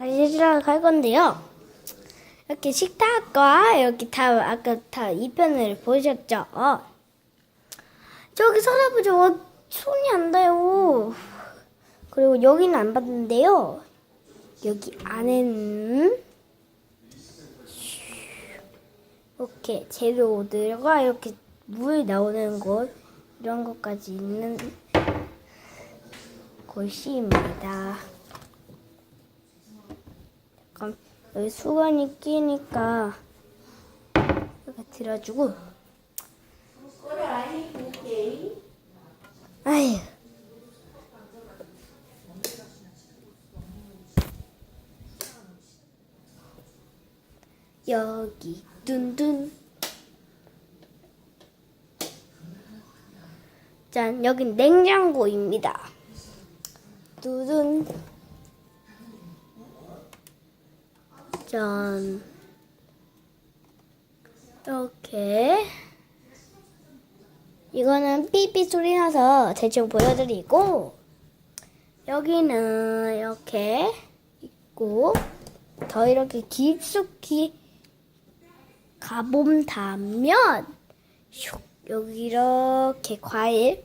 다시 시작할 건데요. 이렇게 식탁과 이렇게 다 아까 다 2편을 보셨죠? 저기 서랍을 어, 손이 안 닿아요. 그리고 여기는 안 봤는데요. 여기 안에는 이렇게 재료들과 이렇게 물 나오는 곳 이런 것까지 있는 곳입니다. 잠깐 여기 수건이 끼니까 이렇게 들어주고. 아휴. 여기 둔둔. 짠 여긴 냉장고입니다. 두둔 짠 이렇게 이거는 삐삐 소리 나서 대충 보여드리고 여기는 이렇게 있고 더 이렇게 깊숙이 가본다면 슉, 여기 이렇게 과일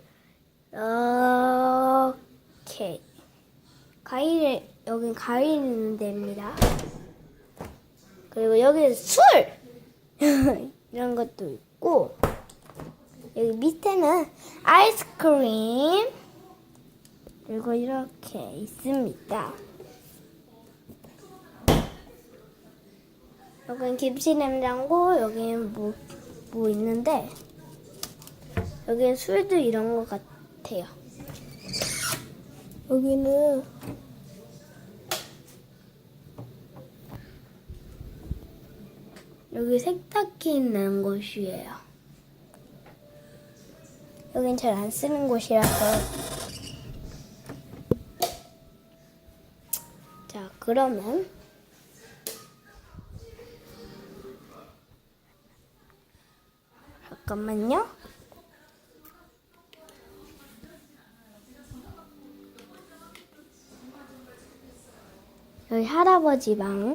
이렇게. 과일을 여긴 과일 있는 데입니다. 그리고 여기는 술 이런 것도 있고 여기 밑에는 아이스크림 그리고 이렇게 있습니다. 여기는 김치 냉장고 여기는 뭐, 뭐 있는데 여기는 술도 이런 것 같아요. 여기는 여기 세탁기 있는 곳이에요. 여긴 잘 안 쓰는 곳이라서. 자, 그러면 잠깐만요. 여기 할아버지 방.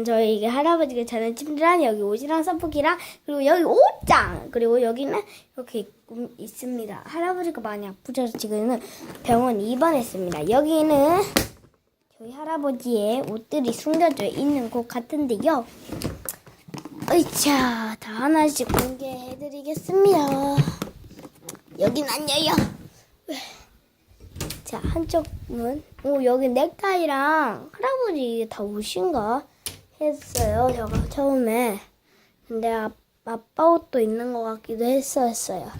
난 저희 할아버지가 자는 침대랑 여기 옷이랑 선풍기랑 그리고 여기 옷장 그리고 여기는 이렇게 있, 있습니다. 할아버지가 많이 아프셔서 지금은 병원 입원했습니다. 여기는 저희 할아버지의 옷들이 숨겨져 있는 곳 같은데요. 으이차 다 하나씩 공개해드리겠습니다. 여긴 안 열려. 자 한쪽 문. 오 여기 넥타이랑 할아버지 다 옷인가 했어요. 제가 처음에. 근데 아, 아빠 옷도 있는 것 같기도 했었어요.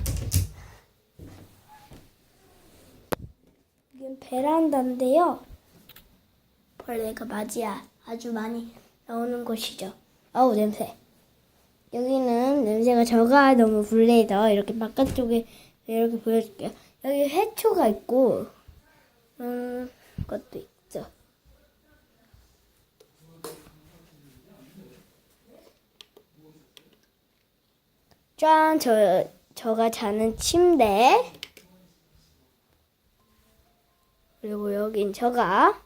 여긴 베란다인데요. 벌레가 맞이야 아주 많이 나오는 곳이죠. 아우 냄새. 여기는 냄새가 저가 너무 불레서 이렇게 바깥쪽에 이렇게 보여줄게요. 여기 해초가 있고 음 것도 있죠. 짠, 저 저가 자는 침대. 그리고 여긴 저가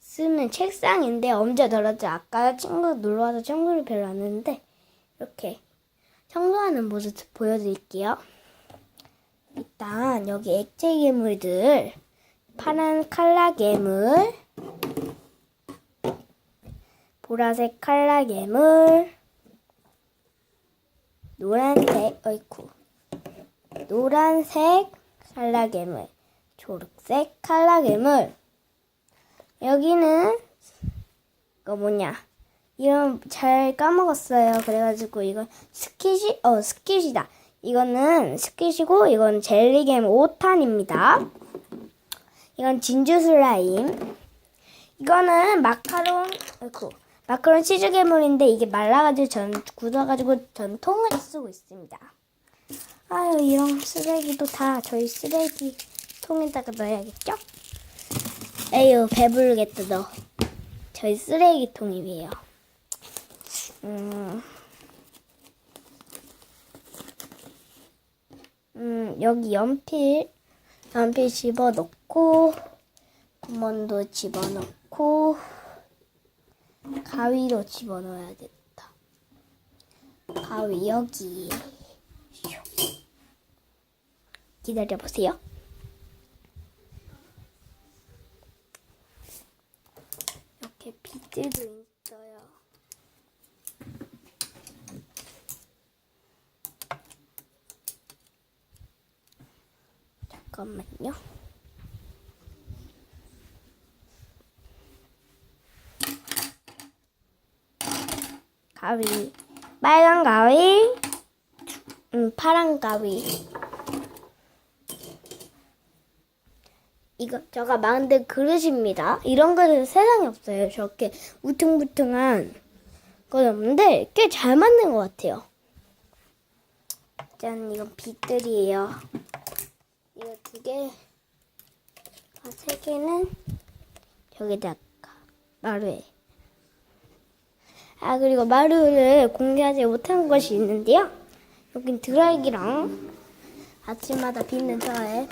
쓰는 책상인데 엄청 더럽죠. 아까 친구 놀러 와서 청소를 별로 안 했는데 이렇게 청소하는 모습 보여드릴게요. 일단 여기 액체 괴물들 파란 칼라 괴물 보라색 칼라 괴물 노란색 어이쿠. 노란색 칼라 괴물. 초록색 칼라 괴물. 여기는 이거 뭐냐? 이름 잘 까먹었어요. 그래가지고 이건 스키시 어 스키시다. 이거는 스키시고 이건 젤리겜 5탄입니다. 이건 진주 슬라임. 이거는 마카롱 아이고 마카롱 치즈 괴물인데 이게 말라가지고 전 굳어가지고 전 통을 쓰고 있습니다. 아유 이런 쓰레기도 다 저희 쓰레기 통에다가 넣어야겠죠? 에휴 배부르겠다 너. 저희 쓰레기통이에요. 음, 음 여기 연필 연필 집어넣고 구멍도 집어넣고 가위로 집어넣어야겠다. 가위 여기. 기다려 보세요. 이렇게 비트도 있어요. 잠깐만요. 가위, 빨간 가위, 음, 파란 가위. 이거 제가 만든 그릇입니다. 이런 그릇 세상에 없어요. 저렇게 우퉁부퉁한 건 없는데 꽤 잘 만든 것 같아요. 짠, 이건 빛들이에요. 이거 두 개, 아, 세 개는 저기다가 마루에. 아 그리고 마루를 공개하지 못한 것이 있는데요. 여긴 드라이기랑 아침마다 빗는 저의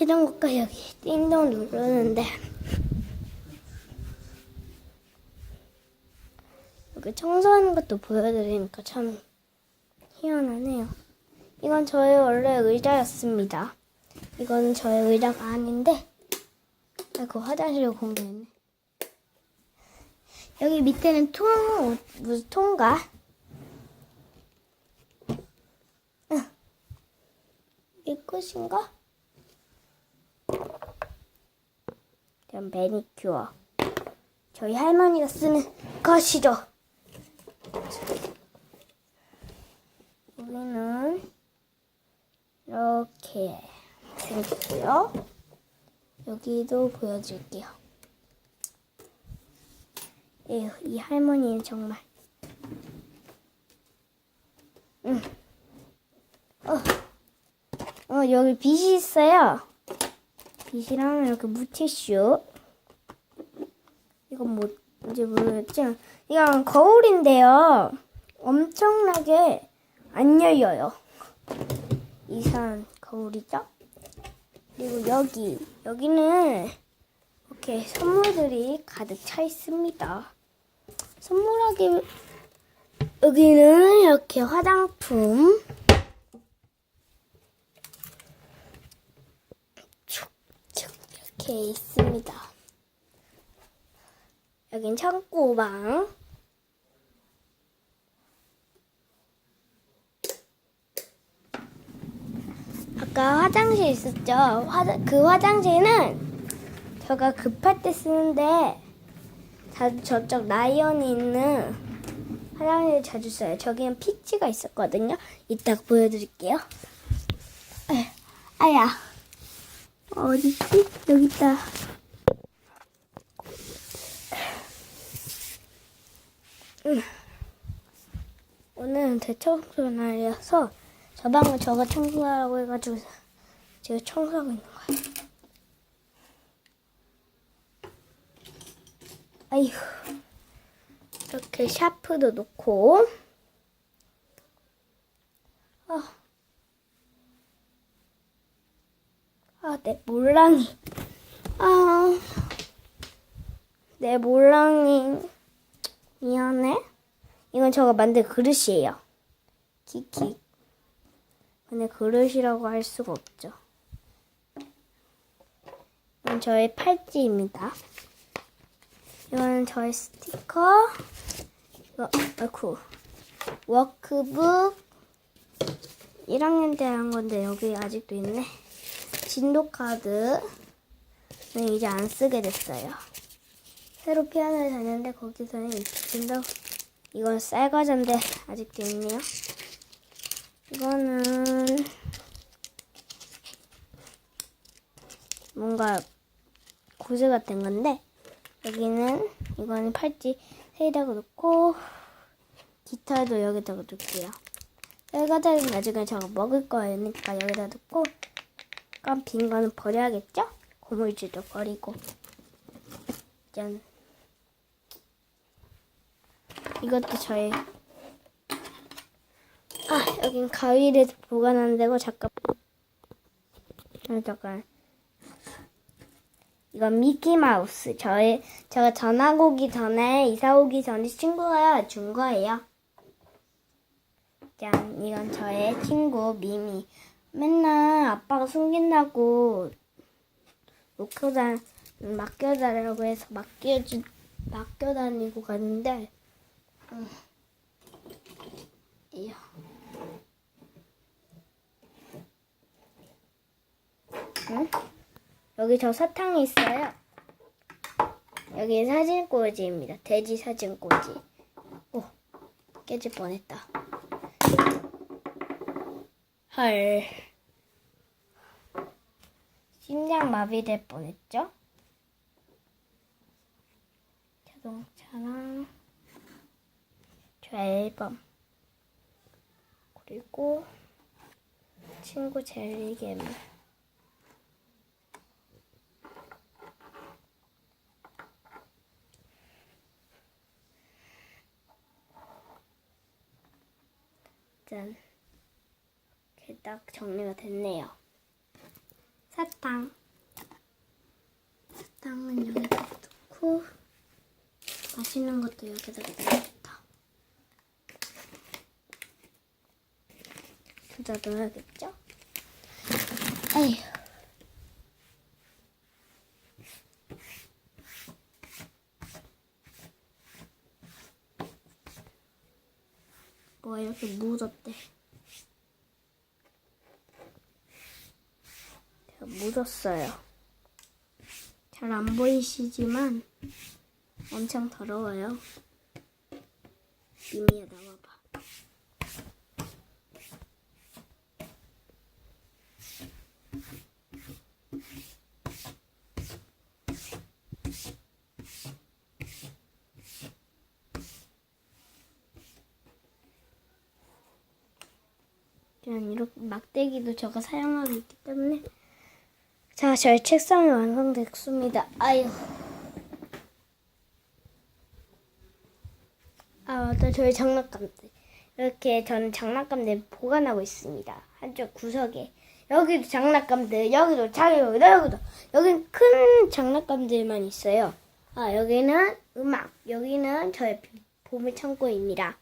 이런 것과 여기 띵동 누르는데 여기 청소하는 것도 보여드리니까 참 희한하네요. 이건 저의 원래 의자였습니다. 이거는 저의 의자가 아닌데 아, 그 화장실을 공개했네. 여기 밑에는 통, 무슨 통가? 응. 이게 끝인가? 그럼 매니큐어. 저희 할머니가 쓰는 것이죠. 여기는 이렇게 생겼고요. 여기도 보여줄게요. 에휴, 이 할머니는 정말. 응. 어, 어, 여기 빛이 있어요. 빛이랑 이렇게 물티슈. 이건 뭐, 이제 모르겠지? 이건 거울인데요. 엄청나게 안 열려요. 이상한 거울이죠? 그리고 여기, 여기는 이렇게 선물들이 가득 차 있습니다. 선물하기, 여기는 이렇게 화장품. 이렇게 있습니다. 여긴 창고방. 아까 화장실 있었죠? 화자, 그 화장실은 제가 급할 때 쓰는데 자주 저쪽 라이언이 있는 화장실 자주 써요. 저기는 피치가 있었거든요. 이따가 보여드릴게요. 에, 아야. 어디지? 여기 있다. 음. 오늘은 대청소 날이어서 저 방은 저가 청소하라고 해가지고 제가 청소하고 있는 거예요. 아이고 이렇게 샤프도 놓고 아, 아, 내 몰랑이 아, 내 몰랑이 미안해. 이건 제가 만든 그릇이에요. 키키. 근데 그릇이라고 할 수가 없죠. 이건 저의 팔찌입니다. 이거는 저의 스티커. 이거, 아이쿠. 워크북. 1학년 때 한 건데 여기 아직도 있네. 진도 카드는 이제 안 쓰게 됐어요. 새로 피아노를 다녔는데 거기서는 진도 이건 쌀과자인데 아직도 있네요. 이거는 뭔가 구슬 같은 건데 여기는 이거는 팔찌 세이다가 놓고 기타도 여기다가 놓을게요. 쌀과자는 나중에 제가 먹을 거니까 여기다 놓고 깜빈 거는 버려야겠죠? 고물질도 버리고 짠 이것도 저의 아, 여긴 가위를 보관하는 데고 잠깐. 아, 잠깐. 이건 미키 마우스. 저의 제가 전학 오기 전에 이사 오기 전에 친구가 준 거예요. 짠, 이건 저의 친구 미미. 맨날 아빠가 숨긴다고 놓고 다 맡겨달라고 해서 맡겨주 맡겨 다니고 갔는데. 음. 이야. 응? 여기 저 사탕이 있어요. 여기 사진꽂이입니다. 돼지 사진꽂이. 오, 깨질 뻔했다. 헐. 심장 마비될 뻔했죠? 자동차랑 저 앨범 그리고 친구 젤리괴물 짠 이렇게 딱 정리가 됐네요. 사탕. 사탕은 여기다 넣고 맛있는 것도 여기다가 넣어야겠다. 둘 다 넣어야겠죠? 에휴 뭐 이렇게 묻었대. 묻었어요. 잘 안 보이시지만 엄청 더러워요. 미미야 나와 그냥 이렇게 막대기도 제가 사용하고 있기 때문에 자, 저희 책상이 완성됐습니다. 아유. 아, 맞다. 저희 장난감들. 이렇게 저는 장난감들 보관하고 있습니다. 한쪽 구석에. 여기도 장난감들, 여기도 자기여기도 여기도. 여긴 큰 장난감들만 있어요. 아, 여기는 음악, 여기는 저의 보물 창고입니다.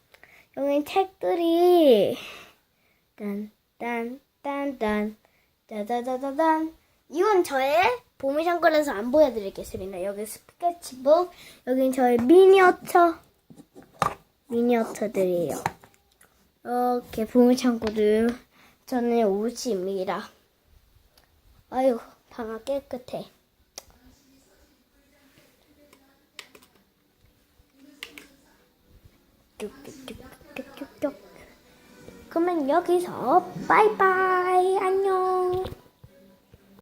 여기는 책들이 딴딴딴딴 따다다다단 이건 저의 보물 창고라서 안 보여드리겠습니다. 여기 스케치북, 여긴 저의 미니어처 미니어처들이에요. 이렇게 보물 창고들 저는 옷입니다. 아유 방아 깨끗해. 그러면 여기서 빠이빠이. 안녕.